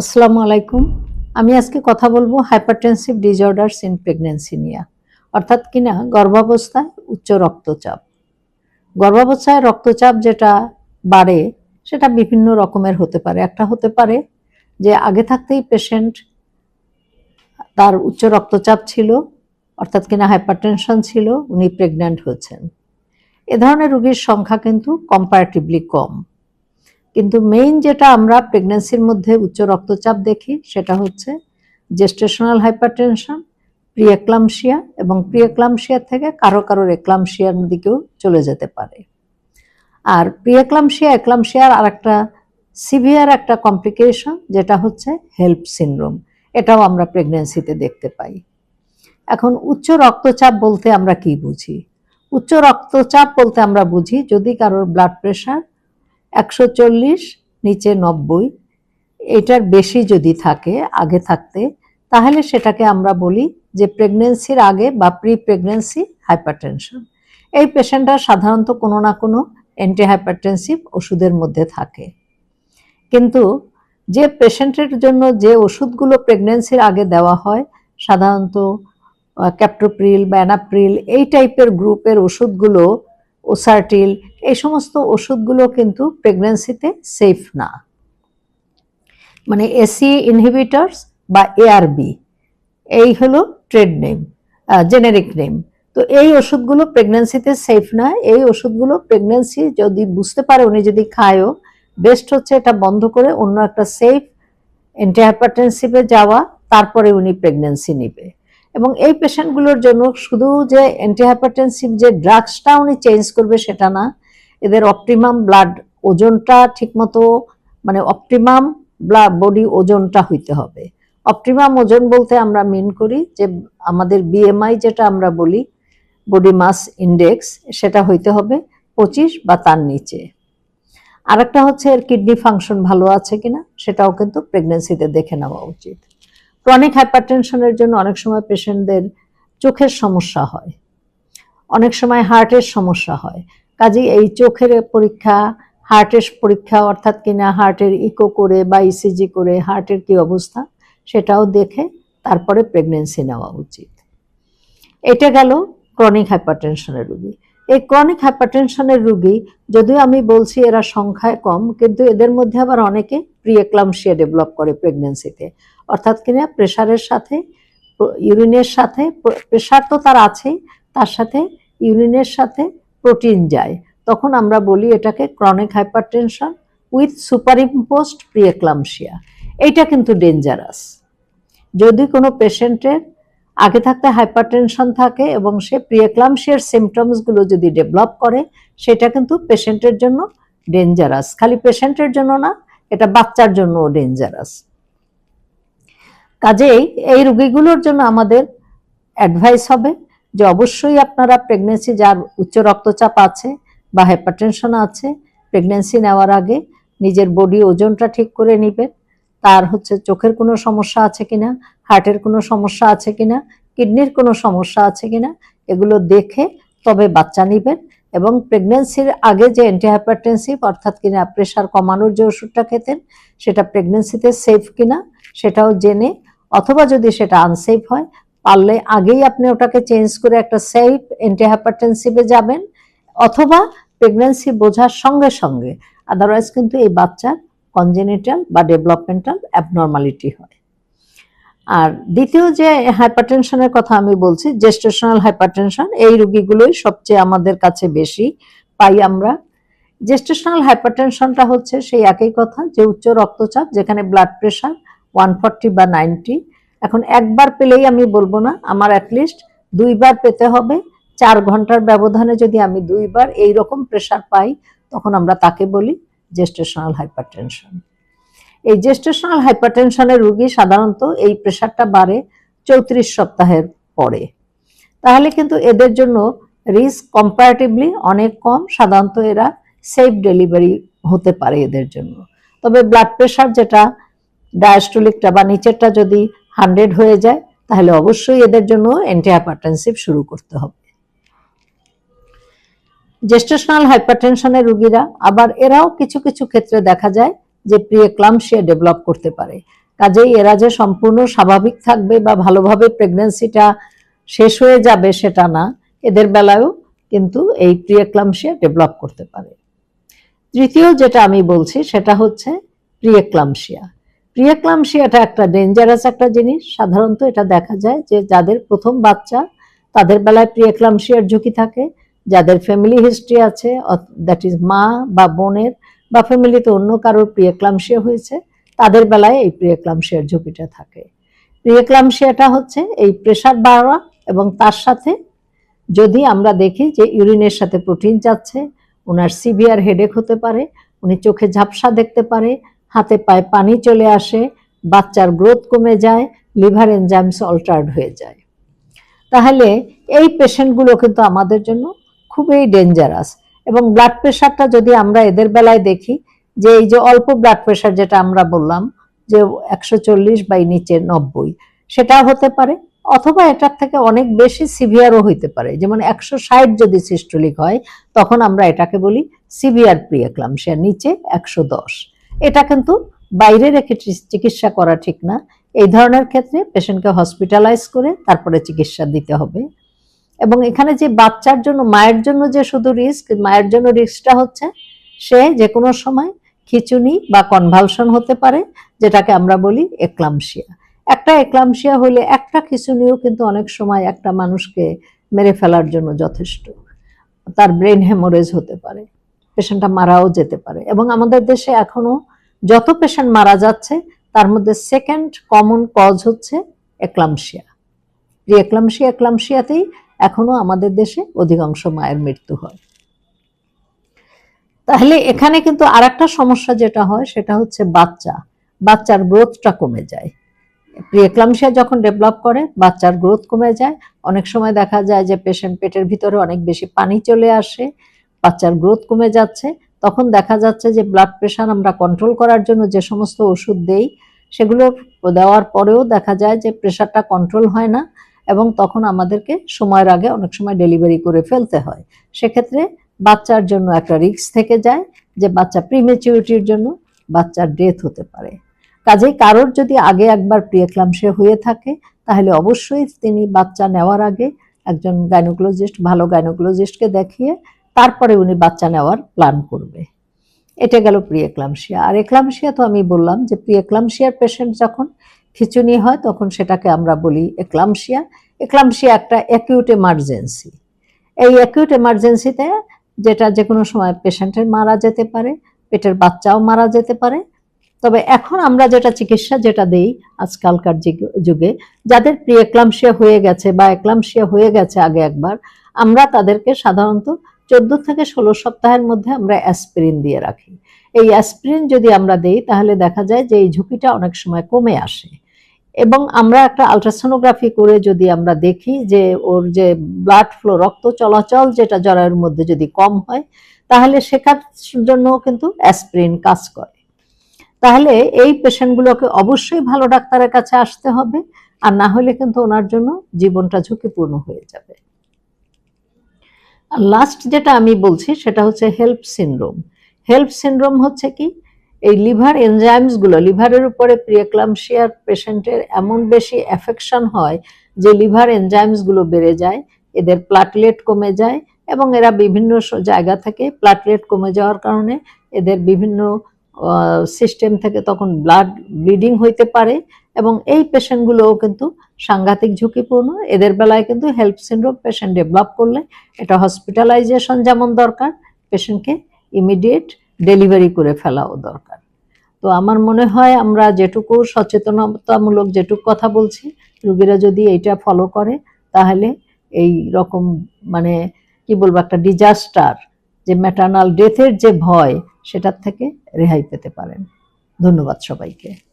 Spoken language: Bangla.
আসসালামু আলাইকুম। আমি আজকে কথা বলব হাইপারটেনসিভ ডিজর্ডার্স ইন প্রেগনেন্সি নিয়ে। অর্থাৎ কিনা গর্ভাবস্থায় উচ্চ রক্তচাপ। গর্ভাবস্থায় রক্তচাপ যেটা বাড়ে, সেটা বিভিন্ন রকমের হতে পারে। একটা হতে পারে যে আগে থাকতেই পেশেন্ট তার উচ্চ রক্তচাপ ছিল, অর্থাৎ কিনা হাইপারটেনশন ছিল, উনি প্রেগন্যান্ট হয়েছেন। এ ধরনের রোগীর সংখ্যা কিন্তু কম্পারেটিভলি কম। কিন্তু মেইন যেটা আমরা প্রেগনেন্সির মধ্যে উচ্চ রক্তচাপ দেখি, সেটা হচ্ছে জেস্টেশনাল হাইপারটেনশন প্রিয়েক্লামশিয়া এবং প্রিয়েক্লামশিয়া থেকে কারও কারোর একলামশিয়ার দিকেও চলে যেতে পারে। আর প্রিয়েক্লামশিয়া এক্লামশিয়ার আর একটা সিভিয়ার একটা কমপ্লিকেশন যেটা হচ্ছে হেল্প সিনড্রোম এটাও আমরা প্রেগনেন্সিতে দেখতে পাই। এখন উচ্চ রক্তচাপ বলতে আমরা কি বুঝি? উচ্চ রক্তচাপ বলতে আমরা বুঝি যদি কারোর ব্লাড প্রেশার একশো চল্লিশ, নিচে নব্বই। এটার বেশি যদি থাকে, আগে থাকতে, তাহলে সেটাকে আমরা বলি যে প্রেগনেন্সির আগে বা প্রি প্রেগনেন্সি হাইপারটেনশন। এই পেশেন্টরা সাধারণত কোনো না কোনো অ্যান্টি হাইপারটেনসিভ ওষুধের মধ্যে থাকে। কিন্তু যে পেশেন্টের জন্য যে ওষুধগুলো প্রেগনেন্সির আগে দেওয়া হয়, সাধারণত ক্যাপ্টোপ্রিল বা অ্যানাপ্রিল, এই টাইপের গ্রুপের ওষুধগুলো, ওসার্টিল এই সমস্ত ওষুধগুলো কিন্তু প্রেগন্যান্সিতে সেফ না। মানে এসি ইনহিবিটরস বা এআরবি এই হলো ট্রেড নেম জেনেরিক নেম তো এই ওষুধগুলো প্রেগন্যান্সিতে সেফ না, এই ওষুধগুলো প্রেগন্যান্সি যদি বুঝতে পারে উনি যদি খায়ও বেস্ট হচ্ছে এটা বন্ধ করে অন্য একটা সেফ অ্যান্টিহাইপারটেনসিভে যাওয়া, তারপরে উনি প্রেগনেন্সি নিবে। এবং এই পেশেন্টগুলোর জন্য শুধু যে অ্যান্টিহাইপারটেনসিভ যে ড্রাগসটা উনি চেঞ্জ করবে সেটা না এদের অপটিমাম ব্লাড ওজনটা ঠিকমতো মানে অপটিমাম ব্লাড বডি ওজনটা হইতে হবে। অপটিমাম ওজন বলতে আমরা মিন করি যে আমাদের বিএমআই যেটা আমরা বলি বডি মাস ইন্ডেক্স সেটা হইতে হবে পঁচিশ বা তার নিচে। আরেকটা হচ্ছে এর কিডনি ফাংশন ভালো আছে কিনা, সেটাও কিন্তু প্রেগনেন্সিতে দেখে নেওয়া উচিত। ক্রনিক হাইপারটেনশনের জন্য অনেক সময় পেশেন্টদের চোখের সমস্যা হয়। অনেক সময় হার্টের সমস্যা হয়। কাজেই এই চোখের পরীক্ষা, হার্টের পরীক্ষা অর্থাৎ কিনা হার্টের ইকো করে বা ইসিজি করে হার্টের কি অবস্থা সেটাও দেখে তারপরে প্রেগনেন্সি নেওয়া উচিত। এটা গেল ক্রনিক হাইপারটেনশনের রুগী। এই ক্রনিক হাইপারটেনশনের রুগী, যদিও আমি বলছি এরা সংখ্যায় কম, কিন্তু এদের মধ্যে আবার অনেকে প্রিয়েক্লামশিয়া ডেভেলপ করে প্রেগনেন্সিতে অর্থাৎ কিনা প্রেশারের সাথে ইউরিনের সাথে প্রেশার তো তার আছেই, তার সাথে ইউরিনের সাথে প্রোটিন যায়, তখন আমরা বলি এটাকে chronic hypertension with superimposed preeclampsia এইটা কিন্তু ডেঞ্জারাস যদি কোনো পেশেন্টের আগে থাকতে হাইপারটেনশন থাকে এবং সে প্রিয়েক্লামশিয়ার সিমটমসগুলো যদি ডেভেলপ করে, সেটা কিন্তু পেশেন্টের জন্য ডেঞ্জারাস খালি পেশেন্টের জন্য না, এটা বাচ্চার জন্যও ডেঞ্জারাস কাজেই এই রুগীগুলোর জন্য আমাদের অ্যাডভাইস হবে যে অবশ্যই আপনারা প্রেগনেন্সি যার উচ্চ রক্তচাপ আছে বা হাইপারটেনশন আছে প্রেগনেন্সি নেওয়ার আগে নিজের বডি ওজনটা ঠিক করে নেবেন। তার হচ্ছে চোখের কোনো সমস্যা আছে কিনা হার্টের কোনো সমস্যা আছে কিনা কিডনির কোনো সমস্যা আছে কিনা, এগুলো দেখে তবে বাচ্চা নেবেন এবং প্রেগনেন্সির আগে যে অ্যান্টিহাইপারটেনসিভ অর্থাৎ কিনা প্রেশার কমানোর যে ওষুধটা খেতেন, সেটা প্রেগনেন্সিতে সেফ কিনা সেটাও জেনে অথবা যদি সেটা আনসেফ হয় পারলে আগেই আপনি ওটাকে চেঞ্জ করে একটা সেফ অ্যান্টিহাইপারটেনসিভে যাবেন, অথবা প্রেগনেন্সি বোঝার সঙ্গে সঙ্গে আদারওয়াইজ কিন্তু এই বাচ্চার কনজেনিটাল বা ডেভেলপমেন্টাল অ্যাবনর্মালিটি হয়। আর দ্বিতীয় যে হাইপারটেনশনের কথা আমি বলছি জেস্টেশনাল হাইপারটেনশন এই রোগীগুলোই সবচেয়ে আমাদের কাছে বেশি পাই আমরা। জেস্টেশনাল হাইপারটেনশনটা হচ্ছে সেই একই কথা, যে উচ্চ রক্তচাপ, যেখানে ব্লাড প্রেশার ওয়ান বা নাইনটি এখন একবার পেলেই আমি বলব না, আমার অ্যাটলিস্ট দুইবার পেতে হবে। চার ঘণ্টার ব্যবধানে যদি আমি দুইবার এই রকম প্রেশার পাই, তখন আমরা তাকে বলি জেস্টেশনাল হাইপারটেনশন এই জেস্টেশনাল হাইপারটেনশনের রুগী সাধারণত এই প্রেশারটা বাড়ে চৌত্রিশ সপ্তাহের পরে। তাহলে কিন্তু এদের জন্য রিস্ক কম্পারেটিভলি অনেক কম, সাধারণত এরা সেফ ডেলিভারি হতে পারে এদের জন্য। তবে ব্লাড প্রেশার যেটা ডায়াস্টোলিকটা বা নিচেরটা যদি হান্ড্রেড হয়ে যায়, তাহলে অবশ্যই এদের জন্য অ্যান্টিহাইপারটেনসিভ শুরু করতে হবে। জেস্টেশনাল হাইপারটেনশনের রুগীরা, আবার এরাও কিছু কিছু ক্ষেত্রে দেখা যায় যে প্রিয়েক্লামশিয়া ডেভেলপ করতে পারে। কাজেই এরা যে সম্পূর্ণ স্বাভাবিক থাকবে বা ভালোভাবে প্রেগন্যান্সিটা শেষ হয়ে যাবে সেটা না, এদের বেলায়ও কিন্তু এই প্রিয়েক্লামশিয়া ডেভেলপ করতে পারে। তৃতীয় যেটা আমি বলছি, সেটা হচ্ছে প্রিয়েক্লামশিয়া প্রিয়েক্লামশিয়াটা একটা ডেঞ্জারাস একটা জিনিস। সাধারণত এটা দেখা যায় যে যাদের প্রথম বাচ্চা, তাদের বেলায় প্রিয়েক্লামশিয়ার ঝুঁকি থাকে। যাদের ফ্যামিলি হিস্ট্রি আছে দ্যাট ইজ মা বা বোনের বা ফ্যামিলিতে অন্য কারোর প্রিয়েক্লামশিয়া হয়েছে, তাদের বেলায় এই প্রিয়েক্লামশিয়ার ঝুঁকিটা থাকে। প্রিয়েক্লামশিয়াটা হচ্ছে এই প্রেশার বাড়া এবং তার সাথে যদি আমরা দেখি যে ইউরিনের সাথে প্রোটিন যাচ্ছে ওনার সিভিয়ার হেডেক হতে পারে, উনি চোখে ঝাপসা দেখতে পারে হাতে পায়ে পানি চলে আসে, বাচ্চার গ্রোথ কমে যায়, লিভার এনজাইমস অল্টার্ড হয়ে যায়। তাহলে এই পেশেন্টগুলো কিন্তু আমাদের জন্য খুবই ডেঞ্জারাস এবং ব্লাড প্রেশারটা যদি আমরা এদের বেলায় দেখি, যে এই যে অল্প ব্লাড প্রেশার যেটা আমরা বললাম, যে একশো চল্লিশ বাই নিচে নব্বই সেটা হতে পারে, অথবা এটার থেকে অনেক বেশি সিভিয়ারও হইতে পারে। যেমন একশো ষাট যদি সিস্টোলিক হয়, তখন আমরা এটাকে বলি সিভিয়ার প্রিয়াক্লামশিয়া নিচে একশো দশ। এটা কিন্তু বাইরে রেখে চিকিৎসা করা ঠিক না। এই ধরনের ক্ষেত্রে পেশেন্টকে হসপিটালাইজ করে তারপরে চিকিৎসা দিতে হবে। এবং এখানে যে বাচ্চার জন্য, মায়ের জন্য যে শুধু রিস্ক মায়ের জন্য রিস্কটা হচ্ছে সে যে কোনো সময় খিচুনি বা কনভালশন হতে পারে, যেটাকে আমরা বলি একলামশিয়া একটা একলামশিয়া হলে একটা খিচুনিও কিন্তু অনেক সময় একটা মানুষকে মেরে ফেলার জন্য যথেষ্ট। তার ব্রেন হেমোরেজ হতে পারে। পেশেন্টটা মারাও যেতে পারে। এবং আমাদের দেশে এখনও যত পেশেন্ট মারা যাচ্ছে, তার মধ্যে সেকেন্ড কমন কজ হচ্ছে একলামশিয়া যে একলামশিয়া একলামশিয়াতেই এখনও আমাদের দেশে অধিকাংশ মায়ের মৃত্যু হয়। তাহলে এখানে কিন্তু আরেকটা সমস্যা যেটা হয়, সেটা হচ্ছে বাচ্চা। বাচ্চার গ্রোথটা কমে যায়। প্রিয়েক্লামশিয়া যখন ডেভেলপ করে, বাচ্চার গ্রোথ কমে যায়। অনেক সময় দেখা যায় যে পেশেন্ট পেটের ভিতরে অনেক বেশি পানি চলে আসে। বাচ্চার গ্রোথ কমে যাচ্ছে, তখন দেখা যাচ্ছে যে ব্লাড প্রেশার আমরা কন্ট্রোল করার জন্য যে সমস্ত ওষুধ দেই, সেগুলো দেওয়ার পরেও দেখা যায় যে প্রেশারটা কন্ট্রোল হয় না এবং তখন আমাদেরকে সময়ের আগে অনেক সময় ডেলিভারি করে ফেলতে হয়। সেক্ষেত্রে বাচ্চার জন্য একটা রিস্ক থেকে যায় যে বাচ্চা প্রিমেচিউরিটির জন্য বাচ্চার ডেথ হতে পারে। কাজেই কারোর যদি আগে একবার প্রিয়েক্লামশিয়া হয়ে থাকে, তাহলে অবশ্যই তিনি বাচ্চা নেওয়ার আগে একজন গাইনোকোলজিস্ট ভালো গাইনোকোলজিস্টকে দেখিয়ে তারপরে উনি বাচ্চা নেওয়ার প্ল্যান করবে। এটা গেল প্রিয়েক্লামশিয়া আর এক্লামশিয়া তো আমি বললাম যে প্রিয়েক্লামশিয়ার পেশেন্ট যখন খিচুনি হয়, তখন সেটাকে আমরা বলি এক্লামশিয়া এক্লামশিয়া একটা অ্যাকিউট এমার্জেন্সি এই অ্যাকিউট এমার্জেন্সিতে যেটা যে কোনো সময় পেশেন্টের মারা যেতে পারে, পেটের বাচ্চাও মারা যেতে পারে। তবে এখন আমরা যেটা চিকিৎসা যেটা দেই আজকালকার যুগ- যাদের প্রিয়েক্লামশিয়া হয়ে গেছে বা একলামশিয়া হয়ে গেছে আগে একবার, আমরা তাদেরকে সাধারণত চোদ্দ থেকে ষোলো সপ্তাহের মধ্যে আমরা অ্যাসপিরিন দিয়ে রাখি। এই অ্যাসপিরিন যদি আমরা দেই, তাহলে দেখা যায় যে এই ঝুঁকিটা অনেক সময় কমে আসে। এবং আমরা একটা আলট্রাসোনোগ্রাফি করে যদি আমরা দেখি যে ওর যে ব্লাড ফ্লো রক্ত চলাচল যেটা জরায়ুর মধ্যে যদি কম হয়, তাহলে শেখার জন্য কিন্তু অ্যাসপিরিন কাজ করে। তাহলে এই পেশেন্টগুলোকে অবশ্যই ভালো ডাক্তারের কাছে আসতে হবে, আর না হলে কিন্তু ওনার জন্য জীবনটা ঝুঁকিপূর্ণ হয়ে যাবে। লাস্ট যেটা আমি বলছি, সেটা হচ্ছে হেল্প সিনড্রোম হেল্প সিনড্রোম হচ্ছে কি? এই লিভার এনজাইমসগুলো লিভারের উপরে প্রিয়ক্লামশিয়ার পেশেন্টের এমন বেশি অ্যাফেকশন হয় যে লিভার এনজাইমসগুলো বেড়ে যায়, এদের প্লাটলেট কমে যায় এবং এরা বিভিন্ন জায়গা থেকে প্লাটলেট কমে যাওয়ার কারণে এদের বিভিন্ন সিস্টেম থেকে তখন ব্লাড ব্লিডিং হইতে পারে এবং এই পেশেন্টগুলোও কিন্তু সাংঘাতিক ঝুঁকিপূর্ণ। এদের বেলায় কিন্তু হেল্প সিন্ড্রোম পেশেন্ট ডেভেলপ করলে এটা হসপিটালাইজেশন যেমন দরকার পেশেন্টকে ইমিডিয়েট ডেলিভারি করে ফেলাও দরকার। তো আমার মনে হয় আমরা যেটুকু সচেতনতামূলক যেটুকু কথা বলছি, রুগীরা যদি এইটা ফলো করে, তাহলে এই রকম মানে কি বলব, একটা ডিজাস্টার যে ম্যাটার্নাল ডেথের যে ভয় সেটার থেকে রেহাই পেতে পারেন। ধন্যবাদ সবাইকে।